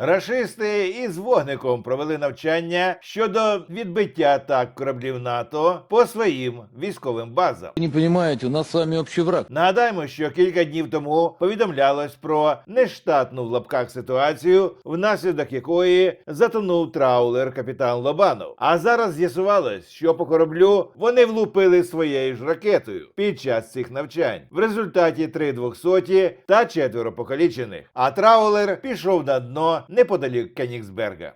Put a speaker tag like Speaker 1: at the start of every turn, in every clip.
Speaker 1: Рашисти із вогником провели навчання щодо відбиття атак кораблів НАТО по своїм військовим базам.
Speaker 2: Вы не понимаете, у нас с вами общий враг.
Speaker 1: Нагадаємо, що кілька днів тому повідомлялось про нештатну в лапках ситуацію, внаслідок якої затонув траулер капітан Лобанов. А зараз з'ясувалось, що по кораблю вони влупили своєю ж ракетою під час цих навчань. В результаті три двохсоті та четверо покалічених. А траулер пішов на дно неподалік Кенігсберга.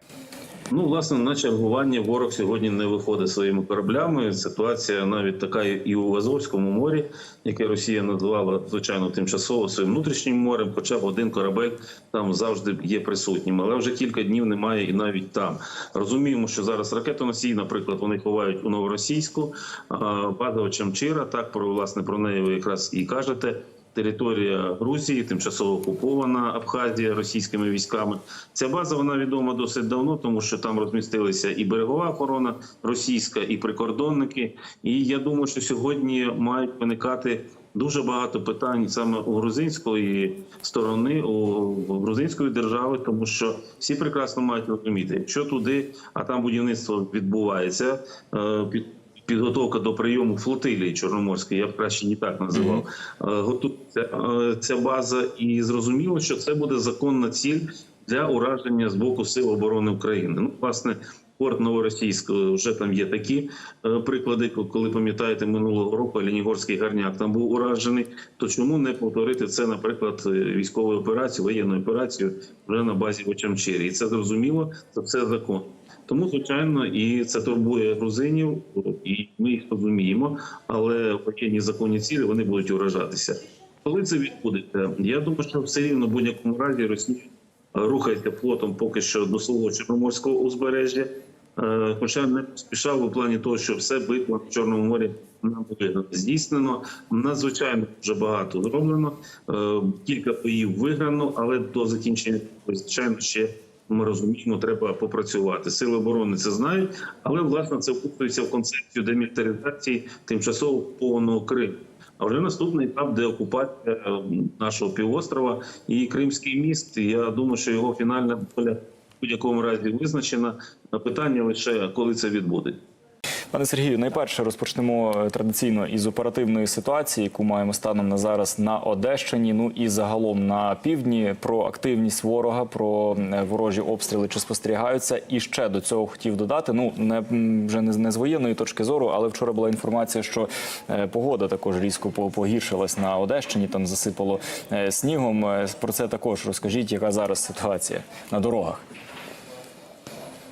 Speaker 3: Ну, власне, на чергування ворог сьогодні не виходить своїми кораблями. Ситуація навіть така і у Азовському морі, яке Росія назвала звичайно тимчасово своїм внутрішнім морем. Хоча б один корабель там завжди є присутнім, але вже кілька днів немає і навіть там. Розуміємо, що зараз ракетоносії, наприклад, вони ховають у новоросійську а, база Очамчира. Так про власне про неї ви якраз і кажете. Територія Грузії, тимчасово окупована Абхазія російськими військами. Ця база вона відома досить давно, тому що там розмістилися і берегова охорона російська, і прикордонники. І я думаю, що сьогодні мають виникати дуже багато питань саме у грузинської сторони, у грузинської держави, тому що всі прекрасно мають розуміти, якщо туди, а там будівництво відбувається. е, під Підготовка до прийому флотилії Чорноморської, я б краще не так називав. Е, Готується е, ця база, і зрозуміло, що це буде законна ціль для ураження з боку сил оборони України. Ну, власне, порт Новоросійськ е, вже там є такі е, приклади. Коли пам'ятаєте, минулого року Лінігорський гарняк там був уражений. То чому не повторити це, наприклад, е, військову операцію, воєнну операцію вже на базі Очамчері? І це зрозуміло, це все закон. Тому, звичайно, і це турбує грузинів, і ми їх розуміємо, але воєнні законні цілі вони будуть уражатися. Коли це відбудеться, я думаю, що все рівно в будь-якому разі Росія рухається флотом поки що до свого чорноморського узбережжя, хоча не поспішав у плані того, що все битва в Чорному морі нам буде здійснено. Надзвичайно вже багато зроблено. Е, Кілька боїв виграно, але до закінчення звичайно ще ми розуміємо, треба попрацювати. Сили оборони це знають, але власне це вписується в концепцію демілітаризації тимчасово окупованого Криму. А вже наступний етап деокупація е, нашого півострова і Кримський міст. Я думаю, що його фінальна доля будь-якому разі визначена. Питання лише коли це відбудеться.
Speaker 4: Пане Сергію, найперше розпочнемо е, традиційно із оперативної ситуації, яку маємо станом на зараз на Одещині. Ну і загалом на півдні про активність ворога, про е, ворожі обстріли чи спостерігаються. І ще до цього хотів додати. Ну не вже не, не з воєнної точки зору, але вчора була інформація, що е, погода також різко по- погіршилась на Одещині. Там засипало снігом. Про це також розкажіть, яка зараз ситуація на дорогах.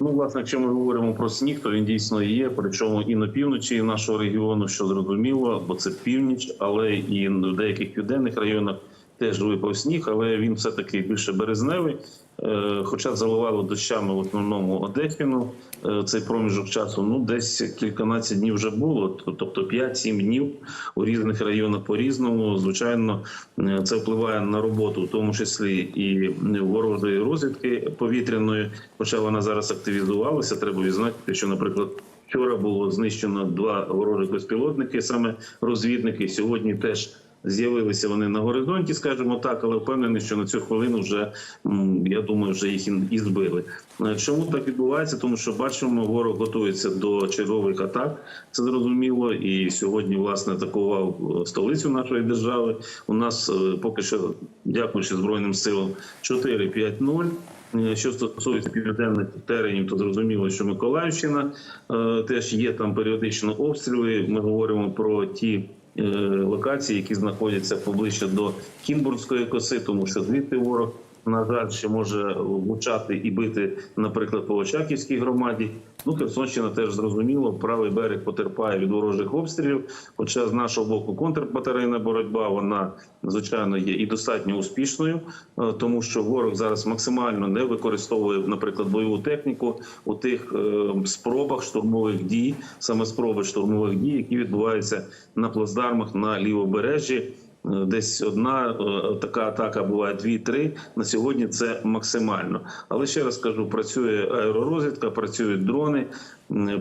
Speaker 3: Ну, власне, якщо ми говоримо про сніг, то він дійсно є. Причому і на півночі нашого регіону, що зрозуміло, бо це північ, але і в деяких південних районах теж випав сніг, але він все таки більше березневий. Е, Хоча заливало дощами в основному Одещину е, цей проміжок часу, ну десь кільканадцять днів вже було, тобто 5-7 днів у різних районах по-різному. Звичайно, е, це впливає на роботу, в тому числі і ворожої розвідки повітряної, хоча вона зараз активізувалася. Треба відзначити, що, наприклад, вчора було знищено два ворожих безпілотники, саме розвідники. Сьогодні теж. З'явилися вони на горизонті, скажімо так, але впевнений, що на цю хвилину вже я думаю, вже їх і- збили. Чому так відбувається? Тому що бачимо, ворог готується до чергових атак. Це зрозуміло. І сьогодні власне атакував е, столицю нашої держави. У нас е, поки що, дякуючи збройним силам, 4-5-0. Е, Що стосується південних теренів, то зрозуміло, що Миколаївщина теж є там періодично обстріли. Ми говоримо про ті локації, які знаходяться поближче до Кінбурзької коси, тому що звідти ворог. На жаль, ще може влучати і бити, наприклад, по Очаківській громаді. Ну, Херсонщина теж зрозуміло, правий берег потерпає від ворожих обстрілів. Хоча з нашого боку контрбатарейна боротьба вона звичайно є і достатньо успішною, е, тому що ворог зараз максимально не використовує, наприклад, бойову техніку у тих е, спробах штурмових дій, саме спроби штурмових дій, які відбуваються на плацдармах на лівобережжі. Десь одна е, така атака буває дві-три. На сьогодні це максимально. Але ще раз кажу: працює аеророзвідка, працюють дрони.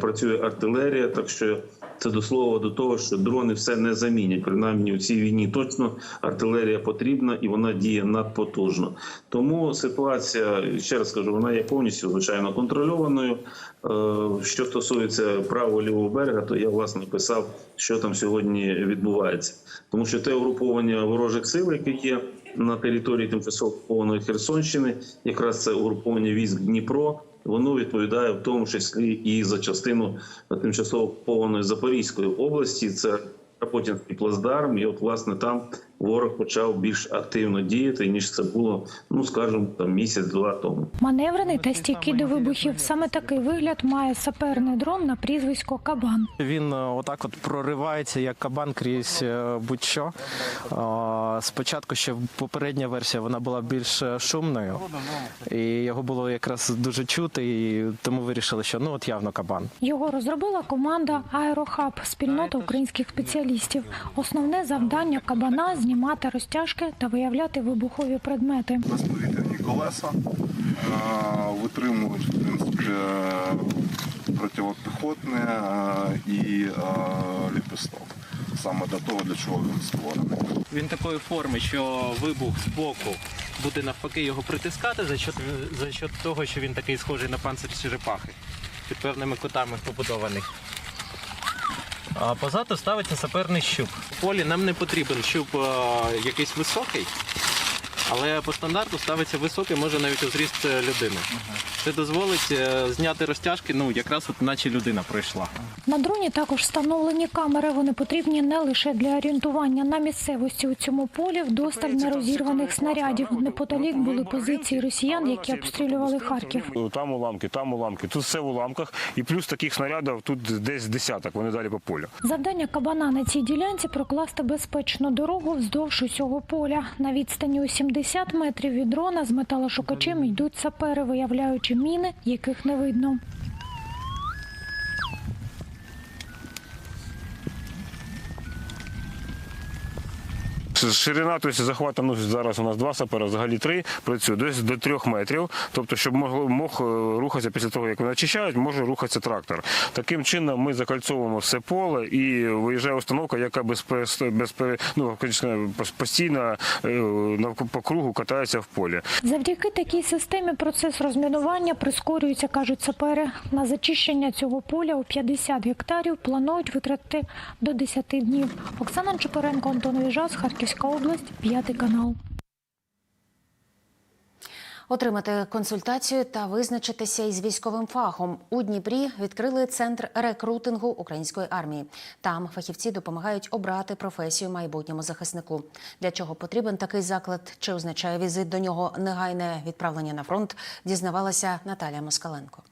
Speaker 3: працює артилерія. Так що це до слова до того, що дрони все не замінять. Принаймні у цій війні точно артилерія потрібна і вона діє надпотужно. Тому ситуація, ще раз кажу, вона є повністю звичайно контрольованою. Е, Що стосується правого лівого берега, то я власне писав, що там сьогодні відбувається, тому що те угруповання ворожих сил, яке є на території тимчасово окупованої Херсонщини, якраз це угруповання військ Дніпро. Воно відповідає в тому числі і за частину тимчасово окупованої Запорізької області. Це Рапотінський плацдарм, і от власне там ворог почав більш активно діяти ніж це було, ну скажімо, там місяць-два тому.
Speaker 5: Маневрений та стійкий до вибухів. Саме такий вигляд має саперний дрон на прізвисько Кабан.
Speaker 6: Він е, отак от проривається як кабан крізь е, будь-що. Е, Спочатку ще попередня версія вона була більш шумною, і його було якраз дуже чути, і тому вирішили, що ну от явно кабан.
Speaker 5: Його розробила команда Аерохаб, спільнота українських спеціалістів. Основне завдання кабана знімати розтяжки та виявляти вибухові предмети.
Speaker 7: безповітряні колеса, е, витримують в принципі противопіхотне е, і е, ліпісток. Саме до того, для чого він створений.
Speaker 8: Він такої форми, що вибух з боку буде навпаки його притискати за счет, за счет того, що він такий схожий на панцир черепахи під певними кутами побудований. А позаду ставиться саперний щуп. В полі нам не потрібен щуп а, якийсь високий, але по стандарту ставиться високий, може навіть у зріст людини. людини. Це дозволить е, зняти розтяжки, ну якраз от наче людина пройшла.
Speaker 5: На дроні також встановлені камери. Вони потрібні не лише для орієнтування на місцевості у цьому полі, вдосталь нерозірваних снарядів. Неподалік були позиції росіян, які обстрілювали Харків.
Speaker 9: Там уламки, там уламки, тут все в уламках, і плюс таких снарядів тут десь десяток, вони далі по полю.
Speaker 5: Завдання кабана на цій ділянці прокласти безпечну дорогу вздовж усього поля. На відстані у 70 метрів від дрона з металошукачем йдуть сапери, виявляючи міни, яких не видно.
Speaker 9: Ширина тобто, захвату ну, зараз у нас два сапера, взагалі три працює десь до трьох метрів. Тобто, щоб мог, мог е, рухатися після того, як вони очищають, може рухатися трактор. Таким чином ми закольцовуємо все поле і виїжджає установка, яка без, без, без ну, постійно е, по кругу катається в полі.
Speaker 5: Завдяки такій системі процес розмінування прискорюється, кажуть сапери. На зачищення цього поля у 50 гектарів планують витратити до 10 днів. Оксана Чепоренко, Антон Віжас, Харківська область, п'ятий канал.
Speaker 10: Отримати консультацію та визначитися із військовим фахом у Дніпрі відкрили центр рекрутингу української армії. Там фахівці допомагають обрати професію майбутньому захиснику. Для чого потрібен такий заклад? Чи означає візит до нього негайне відправлення на фронт? Дізнавалася Наталія Москаленко.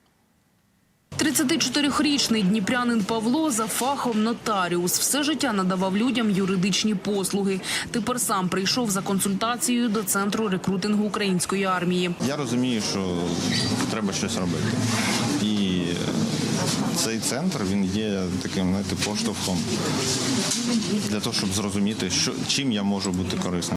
Speaker 11: 34-річний дніпрянин Павло за фахом нотаріус. Все життя надавав людям юридичні послуги. Тепер сам прийшов за консультацією до центру рекрутингу української армії.
Speaker 12: Я розумію, що треба щось робити. І цей центр він є таким знаєте, поштовхом для того, щоб зрозуміти, що чим я можу бути корисним.